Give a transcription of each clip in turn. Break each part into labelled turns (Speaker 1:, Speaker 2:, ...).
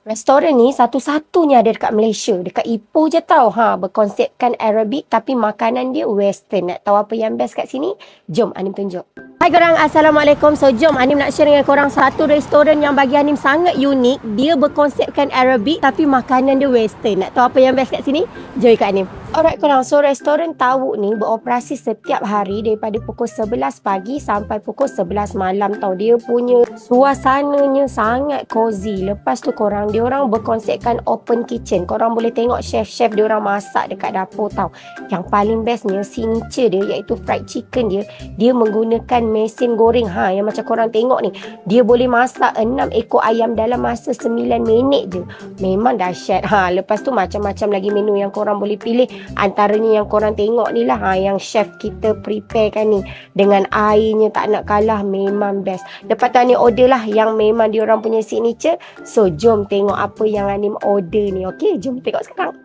Speaker 1: Restoran ni satu-satunya ada dekat Malaysia. Dekat Ipoh je tau. Ha, berkonsepkan Arabic tapi makanan dia western. Nak tahu apa yang best kat sini? Jom Anim tunjuk. Hai korang, Assalamualaikum. So jom Anim nak share dengan korang satu restoran yang bagi Anim sangat unik. Dia berkonsepkan Arabic tapi makanan dia western. Nak tahu apa yang best kat sini? Jom ikut Anim. Alright korang, so restoran Tawuk ni beroperasi setiap hari daripada pukul 11 pagi sampai pukul 11 malam tau. Dia punya suasananya sangat cozy. Lepas tu korang, dia orang berkonsepkan open kitchen. Korang boleh tengok chef-chef dia orang masak dekat dapur tau. Yang paling bestnya signature dia iaitu fried chicken dia. Dia menggunakan mesin goreng ha yang macam korang tengok ni. Dia boleh masak 6 ekor ayam dalam masa 9 minit je. Memang dahsyat. Ha, lepas tu macam-macam lagi menu yang korang boleh pilih antaranya yang korang tengok ni lah ha, yang chef kita preparekan ni dengan airnya tak nak kalah memang best lepas tu ni order lah yang memang dia orang punya signature so jom tengok apa yang Anim order ni okay jom tengok sekarang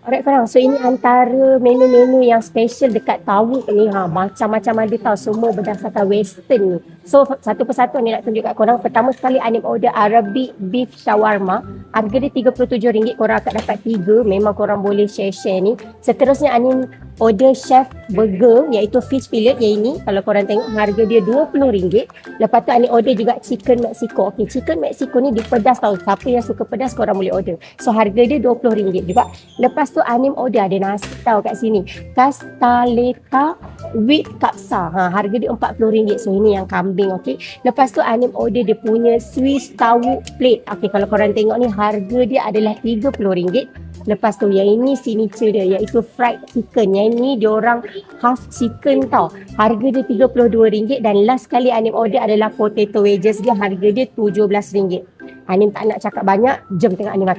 Speaker 1: Alright korang, so ini antara menu-menu yang special dekat Tawuk ni ha, Macam-macam ada tau, semua berdasarkan western. ni So satu persatu ni nak tunjuk kat korang. Pertama sekali Anim order Arabic beef shawarma. Harga dia RM37, korang akan dapat tiga. Memang korang boleh share-share ni. Seterusnya Anim order chef burger iaitu fish fillet. Yang ini Kalau korang tengok harga dia RM20. Lepas tu Anim order juga chicken Mexico. Okay, chicken Mexico ni dia pedas tau. Siapa yang suka pedas korang boleh order. So harga dia RM20 juga. Lepas tu Anim order ada nasi tau kat sini. Castaleta with kapsa. Ha, harga dia RM40. So ini yang kambing okey. Lepas tu Anim order dia punya Swiss tawuk plate. Okey kalau korang tengok ni harga dia adalah RM30. Lepas tu yang ini signature dia iaitu fried chicken. Yang ini dia orang half chicken tau. Harga dia RM32 dan last kali Anim order adalah potato wedges dia harga dia RM17. Anim tak nak cakap banyak, jom tengok Anim makan.